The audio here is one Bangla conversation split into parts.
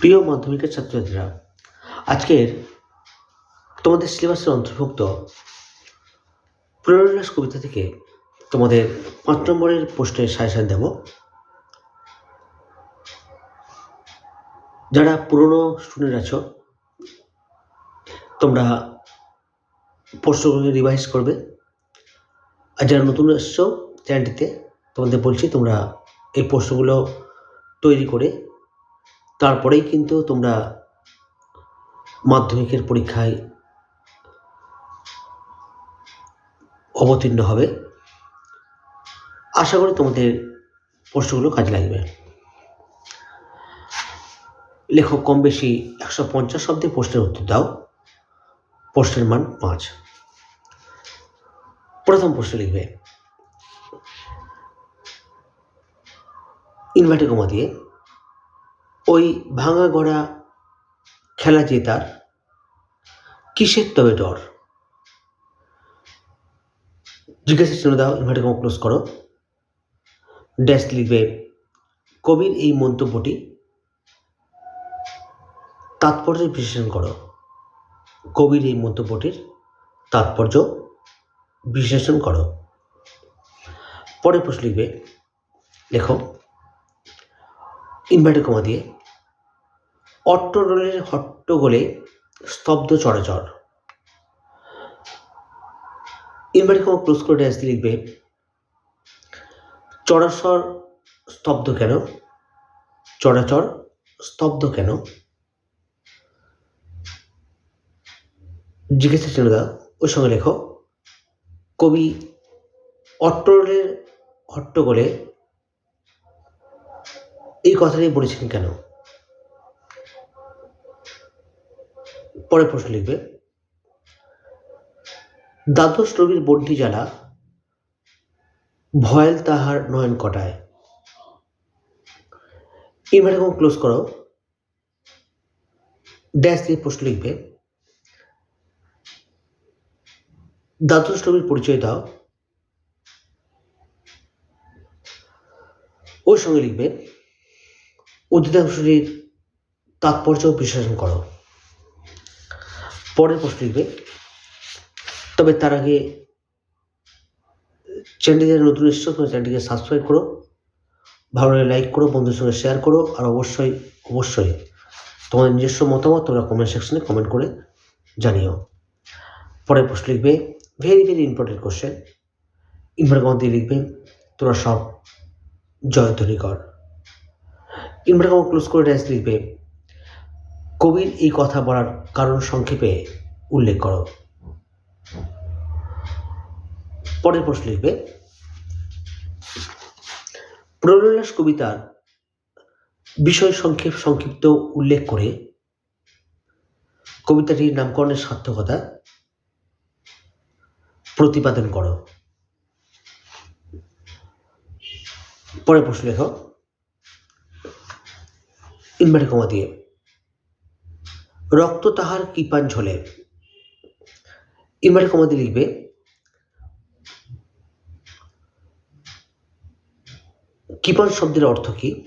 প্রিয় মাধ্যমিকের ছাত্রছাত্রীরা, আজকের তোমাদের সিলেবাসের অন্তর্ভুক্ত প্রেরণাস কবিতা থেকে তোমাদের পাঁচ নম্বরের প্রশ্নের সাজেশন দেব। যারা পুরনো স্টুডেন্ট আছো, তোমরা প্রশ্নগুলো রিভাইজ করবে। আর যারা নতুন এসছো চ্যানেলটিতে, তোমাদের বলছি তোমরা এই প্রশ্নগুলো তৈরি করে তারপরেই কিন্তু তোমরা মাধ্যমিকের পরীক্ষায় অবতীর্ণ হবে। আশা করি তোমাদের প্রশ্নগুলো কাজে লাগবে। লেখক কম বেশি একশো পঞ্চাশ শব্দে প্রশ্নের উত্তর দাও। প্রশ্নের মান পাঁচ। প্রথম প্রশ্ন লিখবে। ইনভার্টার কমা দিয়ে ওই ভাঙা গড়া খেলা জেতার কিসের তবে ডর? জিজ্ঞাসা চিহ্ন দাও ইনভার্টার কমা ক্লোজ করো। ড্যাশ লিখবে, কবির এই মন্তব্যটি তাৎপর্য বিশ্লেষণ করো। কবির এই মন্তব্যটির তাৎপর্য বিশ্লেষণ করো। পরের প্রশ্ন লিখবে, লেখো ইনভার্টার কমা দিয়ে অট্টরোলের হট্টগোলে স্তব্ধ চরাচর ইনভার্টার কমা ক্লোজ করে দিয়ে লিখবে চরাচর স্তব্ধ কেন? চরাচর স্তব্ধ কেন? জিজ্ঞাসা চিহ্ন দাও ওর সঙ্গে লেখো। কবি অট্টরোলের হট্টগোলে এই কথাটি বলেছেন কেন? পরে প্রশ্ন লিখবে। দ্বাদশ রবির বন্টি জ্বালা ভয়েল তাহার নয়ন কটায়? ইনভার্টার ক্লোজ করো। ড্যাশ দিয়ে প্রশ্ন লিখবে। দ্বাদশ রবির পরিচয় দাও। ওর সঙ্গে লিখবে। অধিকাংশটির তাৎপর্য বিশ্লেষণ করো। পরের প্রশ্ন লিখবে। তবে তার আগে চ্যানেলটি যারা নতুন এসছো তোমার চ্যানেলটিকে সাবস্ক্রাইব করো, ভালো লাইক করো বন্ধুর সঙ্গে শেয়ার করো, আর অবশ্যই অবশ্যই তোমার নিজস্ব মতামত তোমরা কমেন্ট সেকশনে কমেন্ট করে জানিও। পরের প্রশ্ন লিখবে very very important question invert দিয়ে লিখবে, তোরা সব জয়ধ্বনি কর। ইনভার্টার কমা ক্লোজ করে ড্যাশ লিখবে কবির এই কথা বলার কারণ সংক্ষেপে উল্লেখ করো। পরের প্রশ্ন লিখবে। প্রণলাস কবিতার বিষয় সংক্ষেপ সংক্ষিপ্ত উল্লেখ করে কবিতাটির নামকরণের সার্থকতা প্রতিপাদন করো। পরের প্রশ্ন লেখো। ইনভার্টার কমা দিয়ে। রক্ত তাহার কৃপান ঝোলে। ইনভার্টার কমা লিখবে কৃপান শব্দের অর্থ কি?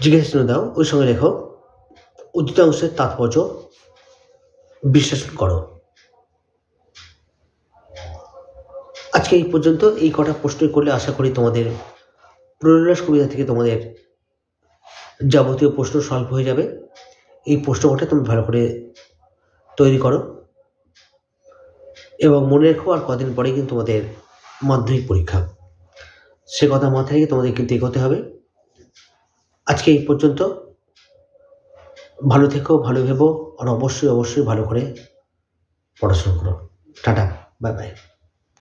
জিজ্ঞাসা দাও, ওই সঙ্গে লেখো উদ্দিতাংশের তাৎপর্য বিশ্লেষণ করো। আজকে এই পর্যন্ত এই কটা প্রশ্ন করলে আশা করি তোমাদের প্রণলাস কবিতা থেকে তোমাদের যাবতীয় প্রশ্ন সলভ হয়ে যাবে। এই প্রশ্নকটা তুমি ভালো করে তৈরি করো। এবং মনে রেখো আর কদিন পরেই কিন্তু তোমাদের মাধ্যমিক পরীক্ষা। সে কথা মাথায় রেখে তোমাদের কিন্তু এগোতে হবে। আজকে এই পর্যন্ত। ভালো থেকো, ভালো ভেবো, আর অবশ্যই অবশ্যই ভালো করে পড়াশোনা করো। Tata bye bye